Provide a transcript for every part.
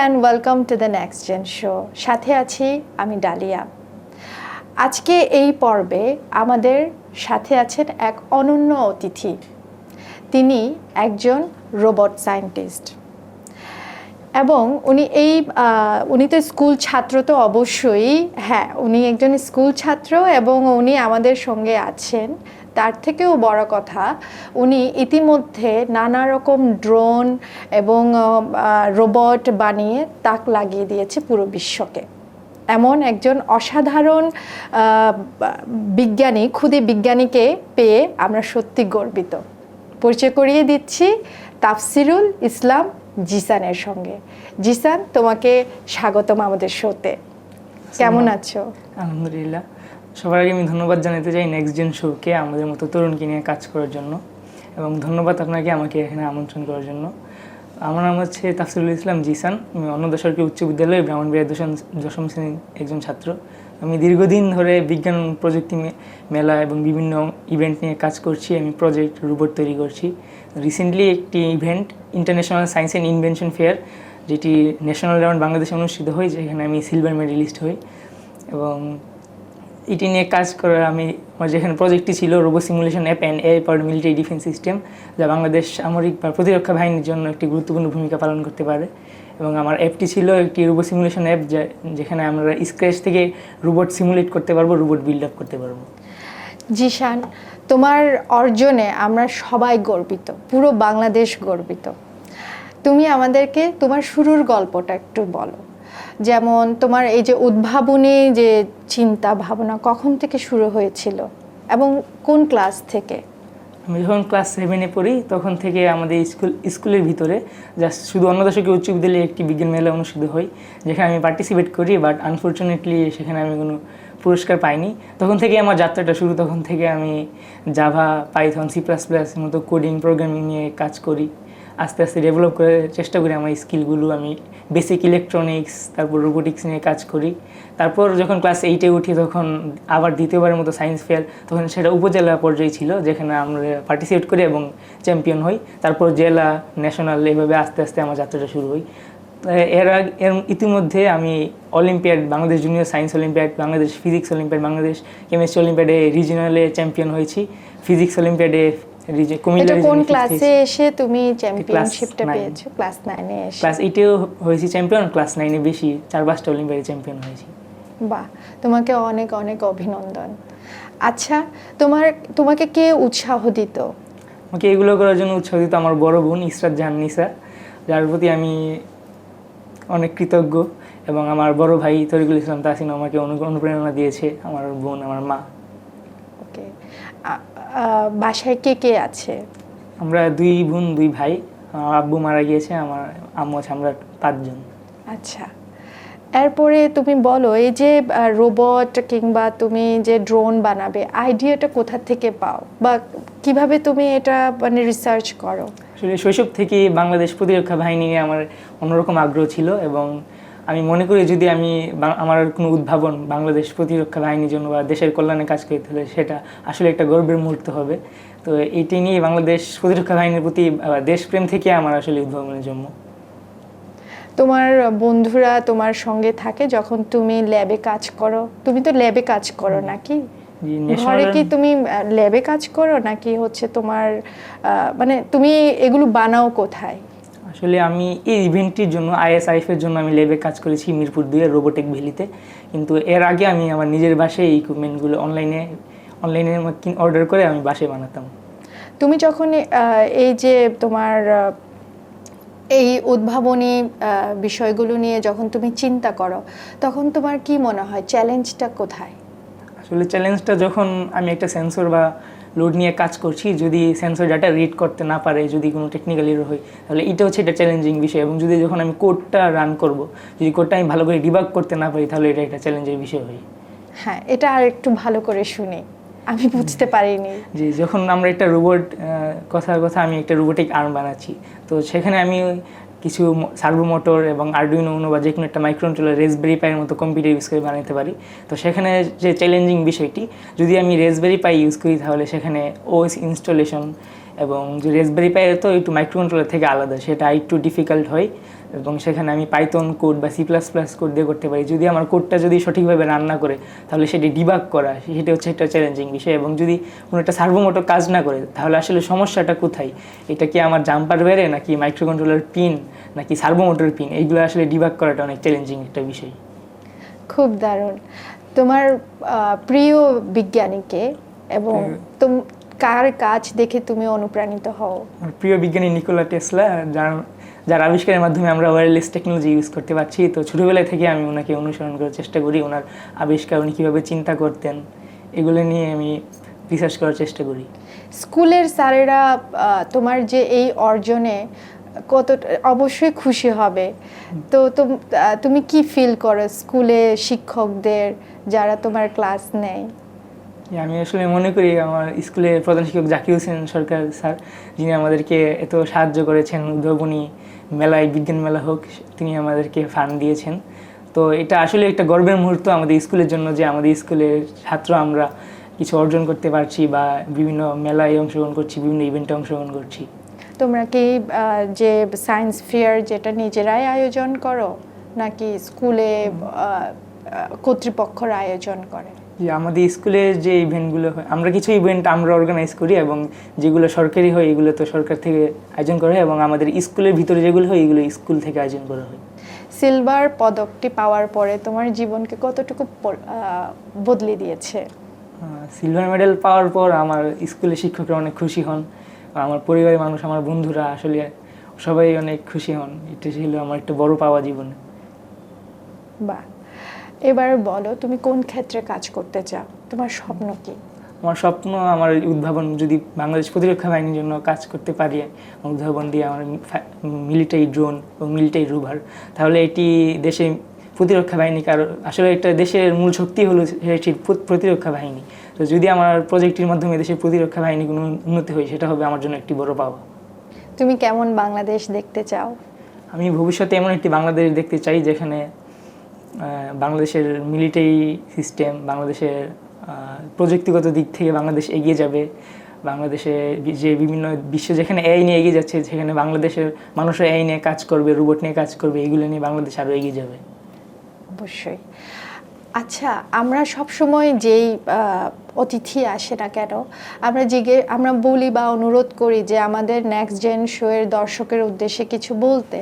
And welcome to the next gen show সাথে আছি আমি ডালিয়া। আজকে এই পর্বে আমাদের সাথে আছেন এক অনন্য অতিথি। তিনি একজন রোবট সায়েন্টিস্ট। এবং উনি এই উনি তো স্কুল ছাত্র তো অবশ্যই। হ্যাঁ উনি একজন স্কুল ছাত্র এবং উনি আমাদের সঙ্গে আছেন। তার থেকেও বড় কথা উনি ইতিমধ্যে নানা রকম ড্রোন এবং রোবট বানিয়ে তাক লাগিয়ে দিয়েছে পুরো বিশ্বকে। এমন একজন অসাধারণ বিজ্ঞানী খুদে বিজ্ঞানীকে পেয়ে আমরা সত্যি গর্বিত। পরিচয় করিয়ে দিচ্ছি তাফসিরুল ইসলাম জিসানের সঙ্গে। জিসান তোমাকে স্বাগতম আমাদের শোতে। কেমন আছো? আলহামদুলিল্লাহ। সবার আগে আমি ধন্যবাদ জানাতে চাই নেক্সট জেন শোকে আমাদের মতো তরুণকে নিয়ে কাজ করার জন্য। এবং ধন্যবাদ আপনাকে আমাকে এখানে আমন্ত্রণ করার জন্য। আমার নাম হচ্ছে তাফসিরুল ইসলাম জিসান। আমি অন্নদা সরকারি উচ্চ বিদ্যালয়ে ব্রাহ্মণবাড়িয়া দশম দশম শ্রেণির একজন ছাত্র। আমি দীর্ঘদিন ধরে বিজ্ঞান প্রযুক্তি মেলা এবং বিভিন্ন ইভেন্ট নিয়ে কাজ করছি। আমি প্রজেক্ট রোবট তৈরি করছি। রিসেন্টলি একটি event international science and invention fair যেটি ন্যাশনাল রাউন্ড বাংলাদেশে অনুষ্ঠিত হয়, যেখানে আমি সিলভার মেডেলিস্ট হই। এবং এটি নিয়ে কাজ করা আমি, আমার যেখানে প্রজেক্টটি ছিল robo simulation app and a power military defence system যা বাংলাদেশ সামরিক বা প্রতিরক্ষা বাহিনীর জন্য একটি গুরুত্বপূর্ণ ভূমিকা পালন করতে পারে। এবং আমার অ্যাপটি ছিল একটি রোবো সিমুলেশন অ্যাপ যেখানে আমরা স্ক্র্যাচ থেকে রোবট সিমুলেট করতে পারব রোবট বিল্ড আপ করতে পারব। জিশান, তোমার অর্জনে আমরা সবাই গর্বিত, পুরো বাংলাদেশ গর্বিত। তুমি আমাদেরকে তোমার শুরুর গল্পটা একটু বলো। যেমন তোমার এই যে উদ্ভাবনী যে চিন্তা ভাবনা কখন থেকে শুরু হয়েছিল এবং কোন ক্লাস থেকে? আমি যখন ক্লাস সেভেনে পড়ি, তখন থেকে আমাদের স্কুল, স্কুলের ভিতরে জাস্ট শুধু অন্নদাসকে উচ্চ বিদ্যালয়ে একটি বিজ্ঞান মেলা অনুষ্ঠিত হয় যেখানে আমি পার্টিসিপেট করি বাট আনফর্চুনেটলি সেখানে আমি কোনো পুরস্কার পাইনি। তখন থেকে আমার যাত্রাটা শুরু, তখন থেকে আমি Java Python C plus plus মতো কোডিং প্রোগ্রামিং নিয়ে কাজ করি। আস্তে আস্তে ডেভেলপ করে চেষ্টা করি আমার স্কিলগুলো আমি বেসিক ইলেকট্রনিক্স তারপর রোবোটিক্স নিয়ে কাজ করি। তারপর যখন ক্লাস এইটে উঠি, তখন আবার দ্বিতীয়বারের মতো সায়েন্স ফেয়ার তখন সেটা উপজেলা পর্যায়ে ছিল, যেখানে আমরা পার্টিসিপেট করি এবং চ্যাম্পিয়ন হই। তারপর জেলা ন্যাশনাল এভাবে আস্তে আস্তে আমার যাত্রাটা শুরু হয় এর আগে, এর ইতিমধ্যে আমি Olympiad Bangladesh Junior Science Olympiad Bangladesh Physics Olympiad Bangladesh Chemistry অলিম্পিয়াডে রিজিনালে চ্যাম্পিয়ন হয়েছি। ফিজিক্স অলিম্পিয়াডে এটা কোন ক্লাসে এসে তুমি চ্যাম্পিয়নশিপটা পেয়েছ? ক্লাস নাইনে এসে। ক্লাস এইটেও হয়েছি চ্যাম্পিয়ন ক্লাস নাইনে বেশি চার পাঁচটা অলিম্পিয়াডে চ্যাম্পিয়ন হয়েছি। বাহ তোমাকে অনেক অনেক অভিনন্দন। আচ্ছা তোমার তোমাকে কে উৎসাহ দিত? আমাকে এগুলো করার জন্য উৎসাহ দিত আমার বড় বোন ইসরাত জাহান নিসা যার প্রতি আমি অনেক কৃতজ্ঞ এবং আমার বড় ভাই তরিকুল ইসলাম তাসিন আমাকে অনুপ্রেরণা দিয়েছে আমার বোন আমার মা। বাসায় কে কে আছে? আমরা দুই বোন দুই ভাই। আমার আব্বু মারা গিয়েছে আমার আম্মু আছে আমরা পাঁচজন। আচ্ছা। এরপরে তুমি বলো এই যে রোবট কিংবা তুমি যে ড্রোন বানাবে আইডিয়াটা কোথা থেকে পাও? বা কীভাবে তুমি এটা মানে রিসার্চ করো? আসলে শৈশব থেকে বাংলাদেশ প্রতিরক্ষা বাহিনী নিয়ে আমার অন্যরকম আগ্রহ ছিল এবং আমি মনে করি যদি আমি আমার কোনো উদ্ভাবন বাংলাদেশ প্রতিরক্ষা বাহিনীর জন্য বা দেশের কল্যাণে কাজ করতে হলে সেটা আসলে একটা গর্বের মুহূর্ত হবে। তো এটি নিয়ে বাংলাদেশ প্রতিরক্ষা বাহিনীর প্রতি দেশপ্রেম থেকে আমার আসলে উদ্ভাবনের জন্য। তোমার বন্ধুরা তোমার সঙ্গে থাকে যখন তুমি ল্যাবে কাজ করো? তুমি তো ল্যাবে কাজ করো নাকি? ঘরে কি তুমি ল্যাবে কাজ করো নাকি হচ্ছে তোমার মানে তুমি এগুলো বানাও কোথায়? আসলে আমি এই ইভেন্টটির জন্য আইএসআইএফ এর জন্য আমি লেবে কাজ করেছি মিরপুর দুয়ে রোবোটিক ভ্যালিতে। কিন্তু এর আগে আমি আমার নিজের বাসায় এই ইকুইপমেন্টগুলো অনলাইনে অনলাইনে অর্ডার করে আমি বাসায় বানাতাম। তুমি যখন এই যে তোমার এই উদ্ভাবনী বিষয়গুলো নিয়ে যখন তুমি চিন্তা করো তখন তোমার কি মনে হয় চ্যালেঞ্জটা কোথায়? আসলে চ্যালেঞ্জটা যখন আমি একটা সেন্সর বা লোড নিয়ে কাজ করছি যদি সেন্সর ডাটা রিড করতে না পারে যদি কোনো টেকনিক্যাল এরর হয় তাহলে এটা হচ্ছে একটা চ্যালেঞ্জিং বিষয়। এবং যদি যখন আমি কোডটা রান করব যদি কোডটা আমি ভালো করে ডিবাগ করতে না পারি তাহলে এটা একটা চ্যালেঞ্জের বিষয় হয়। হ্যাঁ এটা আর একটু ভালো করে শুনি। আমি বুঝতে পারিনি। যে যখন আমরা একটা রোবট কথার কথা আমি একটা রোবোটিক আর্ম বানাচ্ছি তো সেখানে আমি কিছু সার্ভো মোটর এবং আর্ডুইনো উনো বা যে কোনো একটা মাইক্রোকন্ট্রোলার রেসবেরি পাইয়ের মতো কম্পিউটার ইউজ করে বানাতে পারি। তো সেখানে যে চ্যালেঞ্জিং বিষয়টি, যদি আমি রেসবেরি পাই ইউজ করি তাহলে সেখানে ওএস ইনস্টলেশন এবং যে রেসবেরি পাই তো একটু মাইক্রো কন্ট্রোলার থেকে আলাদা সেটা একটু ডিফিকাল্ট হয় এবং সেখানে আমি পাইথন কোড বা সি প্লাস প্লাস কোড দিয়ে করতে পারি। যদি আমার কোডটা যদি সঠিকভাবে রান্না করে তাহলে সেটি ডিবাগ করা সেটা হচ্ছে একটা চ্যালেঞ্জিং বিষয় এবং যদি কোনো একটা সার্ভোমোটো কাজ না করে তাহলে আসলে সমস্যাটা কোথায়? এটা কি আমার জাম্পার বেড়ে নাকি মাইক্রো কন্ট্রোলার পিন নাকি সার্ভোমোটর পিন এইগুলো আসলে ডিবাগ করাটা অনেক চ্যালেঞ্জিং একটা বিষয়। খুব দারুণ। তোমার প্রিয় বিজ্ঞানীকে এবং তুম কার কাজ দেখে তুমি অনুপ্রাণিত হও? আমার প্রিয় বিজ্ঞানী নিকোলা টেসলা যার যার আবিষ্কারের মাধ্যমে আমরা ওয়্যারলেস টেকনোলজি ইউজ করতে পারছি। তো ছোটোবেলা থেকে আমি ওনাকে অনুসরণ করার চেষ্টা করি ওনার আবিষ্কার উনি কীভাবে চিন্তা করতেন এগুলো নিয়ে আমি রিসার্চ করার চেষ্টা করি। স্কুলের স্যারেরা তোমার যে এই অর্জনে কত অবশ্যই খুশি হবে। তো তুম- তুমি কি ফিল করো স্কুলে শিক্ষকদের যারা তোমার ক্লাস নেয়? আমি আসলে মনে করি আমার স্কুলের প্রধান শিক্ষক জাকির হোসেন সরকার স্যার, যিনি আমাদেরকে এত সাহায্য করেছেন, উদ্ভাবনী মেলায়, বিজ্ঞান মেলা হোক, তিনি আমাদেরকে ফান্ড দিয়েছেন। তো এটা আসলে একটা গর্বের মুহূর্ত আমাদের স্কুলের জন্য যে আমাদের স্কুলের ছাত্র আমরা কিছু অর্জন করতে পারছি বা বিভিন্ন মেলায় অংশগ্রহণ করছি, বিভিন্ন ইভেন্টে অংশগ্রহণ করছি। তোমরা কি যে সায়েন্স ফেয়ার যেটা নিজেরাই আয়োজন করো, নাকি স্কুলে কর্তৃপক্ষরা আয়োজন করে? যে আমাদের স্কুলের যে ইভেন্টগুলো হয় আমরা কিছু ইভেন্ট আমরা অর্গানাইজ করি এবং যেগুলো সরকারি হয় এগুলো তো সরকার থেকে আয়োজন করা হয় এবং আমাদের স্কুলের ভিতরে যেগুলো হয় এগুলো স্কুল থেকে আয়োজন করা হয়। সিলভার পদকটি পাওয়ার পরে তোমার জীবনকে কতটুকু বদলে দিয়েছে? সিলভার মেডেল পাওয়ার পর আমার স্কুলের শিক্ষকরা অনেক খুশি হন। আমার পরিবারের মানুষ আমার বন্ধুরা আসলে সবাই অনেক খুশি হন। এটা ছিল আমার একটা বড় পাওয়া জীবনে। বা এবার বলো তুমি কোন ক্ষেত্রে কাজ করতে চাও? তোমার স্বপ্ন কি? আমার স্বপ্ন আমার উদ্ভাবন যদি বাংলাদেশ প্রতিরক্ষা বাহিনীর জন্য কাজ করতে পারি উদ্ভাবন দিয়ে আমার মিলিটারি ড্রোন এবং মিলিটারি রুভার তাহলে এটি দেশে প্রতিরক্ষা বাহিনী কারও আসলে একটা দেশের মূল শক্তি হলো সেটি প্র- প্রতিরক্ষা বাহিনী। তো যদি আমার প্রজেক্টের মাধ্যমে দেশের প্রতিরক্ষা বাহিনী কোনো উন্নতি হয় সেটা হবে আমার জন্য একটি বড় পাওয়া। তুমি কেমন বাংলাদেশ দেখতে চাও? আমি ভবিষ্যতে এমন একটি বাংলাদেশ দেখতে চাই যেখানে বাংলাদেশের মিলিটারি সিস্টেম বাংলাদেশের প্রযুক্তিগত দিক থেকে বাংলাদেশ এগিয়ে যাবে। বাংলাদেশে যে বিভিন্ন বিশ্ব যেখানে এআই নিয়ে এগিয়ে যাচ্ছে, সেখানে বাংলাদেশের মানুষও এআই নিয়ে কাজ করবে রোবট নিয়ে কাজ করবে, এগুলো নিয়ে বাংলাদেশ আরও এগিয়ে যাবে। অবশ্যই। আচ্ছা আমরা সব সময় যেই অতিথি আসে না কেন, আমরা জিগে, আমরা বলি বা অনুরোধ করি যে আমাদের নেক্সট জেন শো এর দর্শকের উদ্দেশ্যে কিছু বলতে।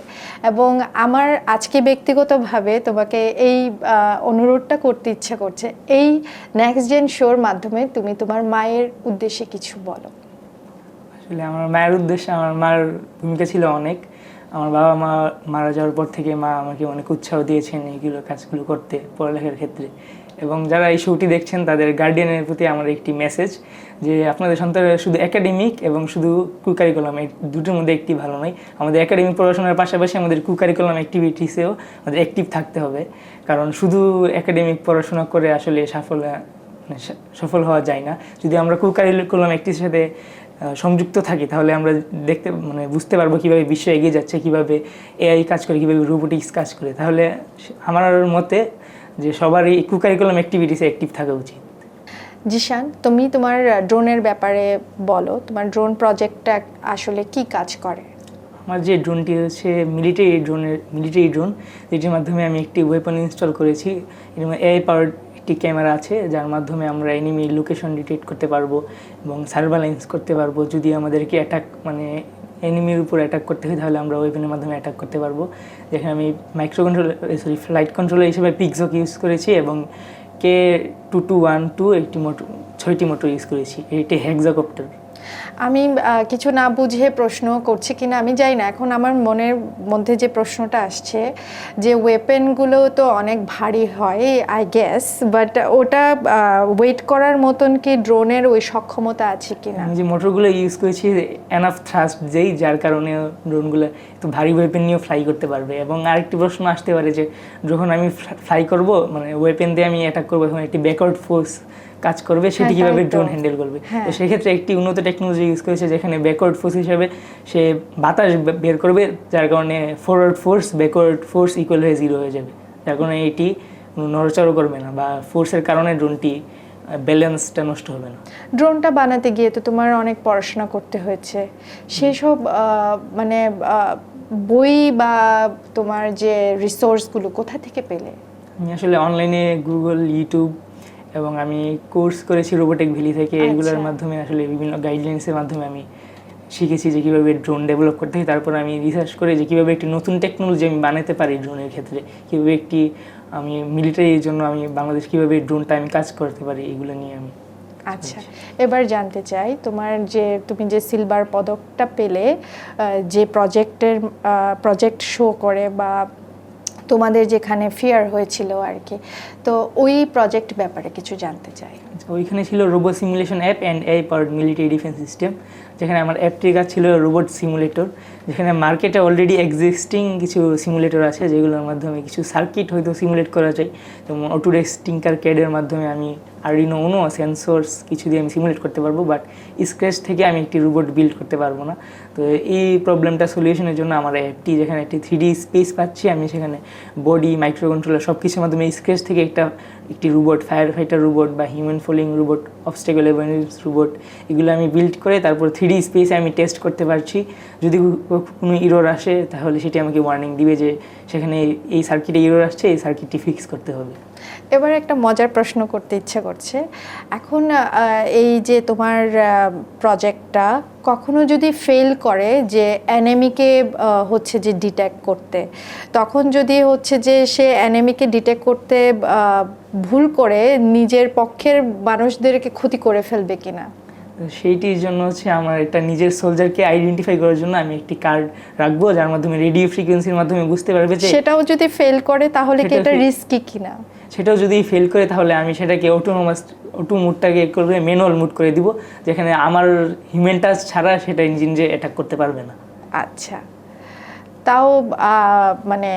এবং আমার আজকে ব্যক্তিগতভাবে তোমাকে এই অনুরোধটা করতে ইচ্ছা করছে, এই নেক্সট জেন শোর মাধ্যমে তুমি তোমার মায়ের উদ্দেশ্যে কিছু বলো। আসলে আমার মায়ের উদ্দেশ্যে, আমার মার ভূমিকা ছিল অনেক। আমার বাবা মা মারা যাওয়ার পর থেকে মা আমাকে অনেক উৎসাহ দিয়েছেন এইগুলো কাজগুলো করতে পড়ালেখার ক্ষেত্রে। এবং যারা এই শোটি দেখছেন, তাদের গার্ডিয়ানের প্রতি আমার একটি মেসেজ যে, আপনাদের সন্তানের শুধু একাডেমিক এবং শুধু কুকারিকুলাম, এই দুটোর মধ্যে একটি ভালো নয়। আমাদের একাডেমিক পড়াশোনার পাশাপাশি আমাদের কুকারিকুলাম অ্যাক্টিভিটিসেও আমাদের অ্যাক্টিভ থাকতে হবে। কারণ শুধু একাডেমিক পড়াশোনা করে আসলে সাফল্য মানে সফল হওয়া যায় না। যদি আমরা কুকারিকুলাম একটির সাথে সংযুক্ত থাকি তাহলে আমরা দেখতে মানে বুঝতে পারব কীভাবে বিশ্ব এগিয়ে যাচ্ছে কীভাবে এআই কাজ করে কীভাবে রোবোটিক্স কাজ করে। তাহলে আমার মতে যে সবারই কুকারিকুলাম অ্যাক্টিভিটিসে অ্যাক্টিভ থাকা উচিত। জিশান তুমি তোমার ড্রোনের ব্যাপারে বলো তোমার ড্রোন প্রজেক্টটা আসলে কি কাজ করে? আমার যে ড্রোনটি হচ্ছে মিলিটারি ড্রোনের মিলিটারি ড্রোন যেটির মাধ্যমে আমি একটি ওয়েপন ইনস্টল করেছি এর এআই পাওয়ার একটি ক্যামেরা আছে, যার মাধ্যমে আমরা এনিমি লোকেশন ডিটেক্ট করতে পারব এবং সার্ভালেন্স করতে পারব। যদি আমাদেরকে অ্যাটাক মানে এনিমির উপর অ্যাটাক করতে হয়, তাহলে আমরা ওয়েপনের মাধ্যমে অ্যাটাক করতে পারব। যেখানে আমি micro control sorry flight controller হিসেবে পিকজক ইউজ করেছি এবং K two two one two একটি মোটর ছয়টি মোটর ইউজ করেছি। এটি হেক্সাকপ্টার আমি কিছু না বুঝে প্রশ্ন করছি কিনা আমি জানি না। এখন আমার মনের মধ্যে যে প্রশ্নটা আসছে, যে ওয়েপেনগুলো তো অনেক ভারী হয় আই গেস বাট ওটা ওয়েট করার মতন কি ড্রোনের ওই সক্ষমতা আছে কিনা? আমি যে মোটরগুলো ইউজ করেছি এনাফ থ্রাস্ট যেই, যার কারণে ড্রোনগুলো একটু ভারী ওয়েপেন নিয়েও ফ্লাই করতে পারবে। এবং আরেকটি প্রশ্ন আসতে পারে যে, যখন আমি ফ্লাই করব মানে ওয়েপেন দিয়ে আমি অ্যাটাক করব, তখন একটি ব্যাকওয়ার্ড ফোর্স কাজ করবে সেটি কীভাবে ড্রোন হ্যান্ডেল করবে। হ্যাঁ। তো সেক্ষেত্রে একটি উন্নত টেকনোলজি ইউজ করেছে যেখানে ব্যাকওয়ার্ড ফোর্স হিসেবে সে বাতাস বের করবে যার কারণে forward force backward force equal হয়ে জিরো হয়ে যাবে। যার কারণে এটি কোনো নড়চড়ও করবে না বা ফোর্সের কারণে ড্রোনটি ব্যালেন্সটা নষ্ট হবে না। ড্রোনটা বানাতে গিয়ে তো তোমার অনেক পড়াশোনা করতে হয়েছে। সেসব মানে বই বা তোমার যে রিসোর্সগুলো কোথা থেকে পেলে? আমি আসলে অনলাইনে গুগল ইউটিউব এবং আমি কোর্স করেছি রোবোটিক ভ্যালি থেকে। এগুলোর আচ্ছা। মাধ্যমে আসলে বিভিন্ন গাইডলাইন্সের মাধ্যমে আমি শিখেছি যে কীভাবে ড্রোন ডেভেলপ করতে হয়। তারপর আমি রিসার্চ করে যে কীভাবে একটি নতুন টেকনোলজি আমি বানাতে পারি ড্রোনের ক্ষেত্রে। কীভাবে একটি আমি মিলিটারির জন্য আমি বাংলাদেশ কীভাবে ড্রোনটা আমি কাজ করতে পারি এগুলো নিয়ে আমি আচ্ছা। এবার জানতে চাই তোমার যে তুমি যে সিলভার পদকটা পেলে যে প্রজেক্টের প্রজেক্ট শো করে বা তোমাদের যেখানে ফিয়ার হয়েছিল আর কি। তো ওই প্রজেক্ট ব্যাপারে কিছু জানতে চাই। ওইখানে ছিল robot simulation app and a power military defence system যেখানে আমার অ্যাপটির কাজ ছিল রোবট সিমুলেটর যেখানে মার্কেটে অলরেডি এক্সিস্টিং কিছু সিমুলেটর আছে, যেগুলোর মাধ্যমে কিছু সার্কিট হয়তো সিমুলেট করা যায়। যেমন অটোডেক্স টিঙ্কার ক্যাডের মাধ্যমে আমি আর্ডিনো উনো সেন্সর্স কিছু দিয়ে আমি সিমুলেট করতে পারব বাট স্ক্র্যাচ থেকে আমি একটি রোবট বিল্ড করতে পারব না। তো এই প্রবলেমটা সলিউশনের জন্য আমার অ্যাপটি যেখানে একটি থ্রিডি স্পেস পাচ্ছি, আমি সেখানে বডি মাইক্রো কন্ট্রোলার সব কিছুর মাধ্যমে স্ক্র্যাচ থেকে একটা একটি রোবট ফায়ার ফাইটার রোবট বা human following robot obstacle avoidance robot এগুলো আমি বিল্ড করে তারপর থ্রি স্পেসে আমি টেস্ট করতে পারছি। যদি কোনো ইরোর আসে, তাহলে সেটি আমাকে ওয়ার্নিং দিবে যে সেখানে এই সার্কিটে ইরোর আসছে, এই সার্কিটটি ফিক্স করতে হবে। এবার একটা মজার প্রশ্ন করতে ইচ্ছে করছে। এখন এই যে তোমার প্রজেক্টটা কখনো যদি ফেল করে যে অ্যানেমিকে হচ্ছে যে ডিটেক্ট করতে, তখন যদি হচ্ছে যে সে অ্যানেমিকে ডিটেক্ট করতে ভুল করে নিজের পক্ষের মানুষদেরকে ক্ষতি করে ফেলবে কিনা? সেইটির জন্য হচ্ছে আমার একটা নিজের সোলজারকে আইডেন্টিফাই করার জন্য আমি একটি কার্ড রাখব যার মাধ্যমে রেডিও ফ্রিকোয়েন্সির মাধ্যমে বুঝতে পারবে যে সেটাও যদি ফেল করে তাহলে কি এটা রিস্কি কিনা? সেটাও যদি ফেল করে তাহলে আমি সেটাকে অটোনোমাস অটো মুডটাকে করবে ম্যানুয়াল মুড করে দিব যেখানে আমার হিউম্যান টাচ ছাড়া সেটা ইঞ্জিন যে অ্যাটাক করতে পারবে না। আচ্ছা। তাও মানে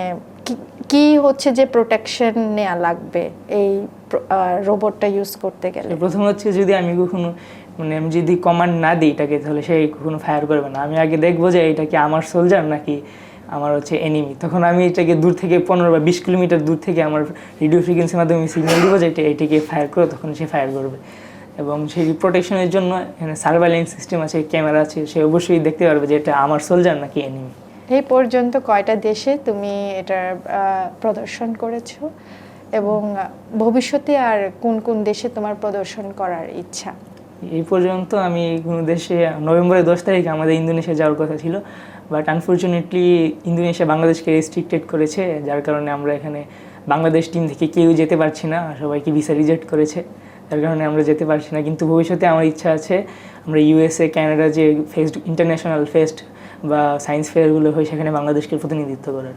কি- কি হচ্ছে যে প্রোটেকশন নেওয়া লাগবে এই রোবটটা ইউজ করতে গেলে? প্রথম হচ্ছে যদি আমি কখনো মানে আমি যদি কমান্ড না দিই এটাকে, তাহলে সে কখনো ফায়ার করবে না। আমি আগে দেখব যে এটা কি আমার সোলজার নাকি আমার হচ্ছে এনিমি তখন আমি এটাকে দূর থেকে পনেরো বা বিশ কিলোমিটার দূর থেকে আমার রেডিও ফ্রিকোয়েন্সির মাধ্যমে সিগন্যাল দিব যে এটা, এটাকে ফায়ার করো, তখন সে ফায়ার করবে। এবং সেই প্রোটেকশনের জন্য এখানে সার্ভাইলেন্স সিস্টেম আছে ক্যামেরা আছে, সে অবশ্যই দেখতে পারবে যে এটা আমার সোলজার নাকি এনিমি এই পর্যন্ত কয়টা দেশে তুমি এটা প্রদর্শন করেছ? এবং ভবিষ্যতে আর কোন কোন দেশে তোমার প্রদর্শন করার ইচ্ছা? এই পর্যন্ত আমি কোনো দেশে, নভেম্বরের দশ তারিখে আমাদের ইন্দোনেশিয়া যাওয়ার কথা ছিল। বাট আনফর্চুনেটলি ইন্দোনেশিয়া বাংলাদেশকে রেস্ট্রিক্টেড করেছে, যার কারণে আমরা এখানে বাংলাদেশ টিম থেকে কেউ যেতে পারছি না সবাইকে ভিসা রিজেক্ট করেছে। যার কারণে আমরা যেতে পারছি না, কিন্তু ভবিষ্যতে আমার ইচ্ছা আছে, আমরা ইউএসএ ক্যানাডা যে ফেস্ট ইন্টারন্যাশনাল ফেস্ট বা সায়েন্স ফেয়ারগুলো হয়, সেখানে বাংলাদেশকে প্রতিনিধিত্ব করার।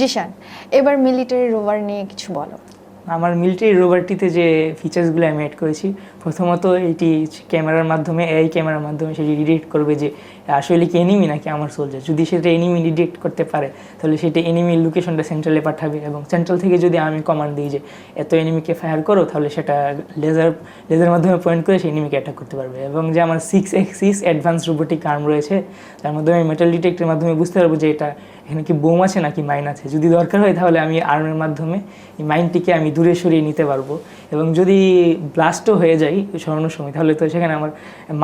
জিশান, এবার মিলিটারি রোভার নিয়ে কিছু বলো। আমার মিলিটারি রোভারটিতে যে ফিচার্সগুলো আমি অ্যাড করেছি, প্রথমত এটি ক্যামেরার মাধ্যমে এআই ক্যামেরার মাধ্যমে সেটি ডিটেক্ট করবে যে, আসলে কি এনিমি নাকি আমার সোলজার যদি সেটা এনিমি ডিটেক্ট করতে পারে, তাহলে সেটা এনিমির লোকেশনটা সেন্ট্রালে পাঠাবে এবং সেন্ট্রাল থেকে যদি আমি কমান্ড দিই যে, এত এনিমিকে ফায়ার করো, তাহলে সেটা লেজার লেজার মাধ্যমে পয়েন্ট করে সেই এনিমিকে অ্যাটাক করতে পারবে। এবং যে আমার six axis advance robotic arm রয়েছে, তার মাধ্যমে মেটাল ডিটেক্টের মাধ্যমে বুঝতে পারব যে এটা এখানে কি বোম আছে নাকি মাইন আছে? যদি দরকার হয় তাহলে আমি আর্মের মাধ্যমে এই মাইনটিকে আমি দূরে সরিয়ে নিতে পারব। এবং যদি ব্লাস্টও হয়ে যায় সরানোর সময়, তাহলে তো সেখানে আমার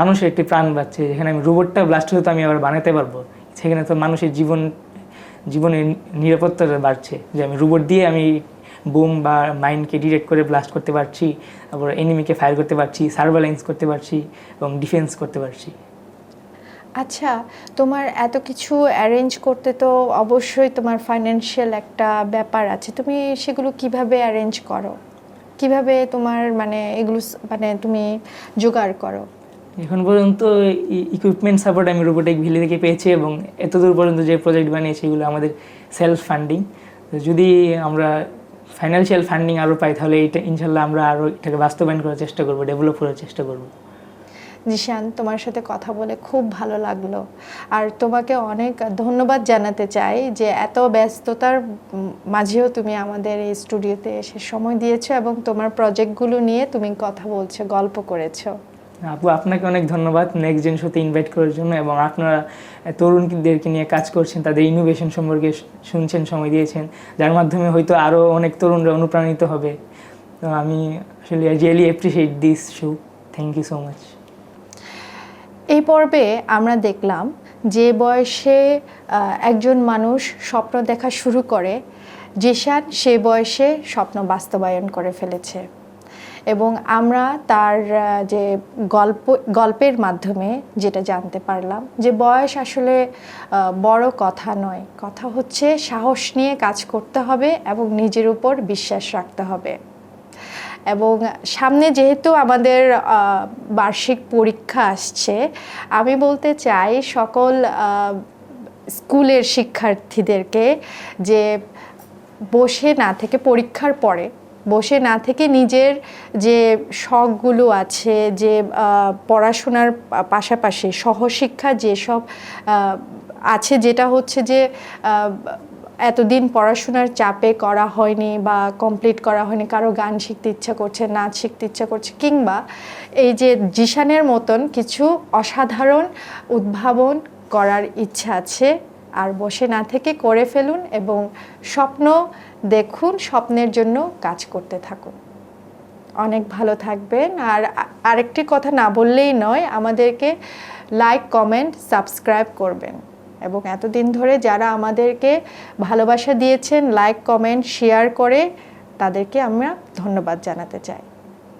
মানুষের একটি প্রাণ বাঁচছে। যেখানে আমি রোবটটা ব্লাস্ট হলে তো আমি আবার বানাতে পারব। সেখানে তো মানুষের জীবন, জীবনের নিরাপত্তাটা বাড়ছে। যে আমি রোবট দিয়ে আমি বোম বা মাইনকে ডিটেক্ট করে ব্লাস্ট করতে পারছি, তারপর এনিমিকে ফায়ার করতে পারছি সার্ভাইলেন্স করতে পারছি এবং ডিফেন্স করতে পারছি। আচ্ছা তোমার এত কিছু অ্যারেঞ্জ করতে তো অবশ্যই তোমার ফাইন্যান্সিয়াল একটা ব্যাপার আছে। তুমি সেগুলো কীভাবে অ্যারেঞ্জ করো? কীভাবে তোমার মানে এগুলো মানে তুমি জোগাড় করো? এখন পর্যন্ত ইকুইপমেন্ট সাপোর্ট আমি রোবোটিক ভ্যালি থেকে পেয়েছি এবং এতদূর পর্যন্ত যে প্রজেক্ট বানিয়েছি এগুলো আমাদের সেলফ ফান্ডিং যদি আমরা ফাইন্যান্সিয়াল ফান্ডিং আরও পাই, তাহলে এটা ইনশাল্লাহ আমরা আরও এটাকে বাস্তবায়ন করার চেষ্টা করব ডেভেলপ করার চেষ্টা করব। জিশান তোমার সাথে কথা বলে খুব ভালো লাগল। আর তোমাকে অনেক ধন্যবাদ জানাতে চাই যে এত ব্যস্ততার মাঝেও তুমি আমাদের এই স্টুডিওতে এসে সময় দিয়েছ এবং তোমার প্রজেক্টগুলো নিয়ে তুমি কথা বলছো, গল্প করেছ। আপু, আপনাকে অনেক ধন্যবাদ নেক্সট জেন শোতে ইনভাইট করার জন্য এবং আপনারা তরুণদেরকে নিয়ে কাজ করছেন, তাদের ইনোভেশন সম্পর্কে শুনছেন, সময় দিয়েছেন। যার মাধ্যমে হয়তো আরও অনেক তরুণরা অনুপ্রাণিত হবে। তো আমি আসলে really appreciate this show thank you so much এই পর্বে আমরা দেখলাম যে বয়সে একজন মানুষ স্বপ্ন দেখা শুরু করে, জিশান সে বয়সে স্বপ্ন বাস্তবায়ন করে ফেলেছে। এবং আমরা তার যে গল্প, গল্পের মাধ্যমে যেটা জানতে পারলাম যে বয়স আসলে বড় কথা নয়। কথা হচ্ছে সাহস নিয়ে কাজ করতে হবে এবং নিজের উপর বিশ্বাস রাখতে হবে। এবং সামনে যেহেতু আমাদের বার্ষিক পরীক্ষা আসছে, আমি বলতে চাই সকল স্কুলের শিক্ষার্থীদেরকে যে বসে না থেকে পরীক্ষার পরে, বসে না থেকে নিজের যে শখগুলো আছে, যে পড়াশোনার পাশাপাশি সহশিক্ষা যেসব আছে, যেটা হচ্ছে যে এতদিন পড়াশোনার চাপে করা হয়নি বা কমপ্লিট করা হয়নি, কারও গান শিখতে ইচ্ছা করছে, নাচ শিখতে ইচ্ছা করছে, কিংবা এই যে জিশানের মতন কিছু অসাধারণ উদ্ভাবন করার ইচ্ছা আছে, আর বসে না থেকে করে ফেলুন এবং স্বপ্ন দেখুন, স্বপ্নের জন্য কাজ করতে থাকুন। অনেক ভালো থাকবেন। আর আরেকটি কথা না বললেই নয়, আমাদেরকে লাইক কমেন্ট সাবস্ক্রাইব করবেন। এবং এতদিন ধরে যারা আমাদেরকে ভালোবাসা দিয়েছেন লাইক কমেন্ট শেয়ার করে, তাদেরকে আমরা ধন্যবাদ জানাতে চাই।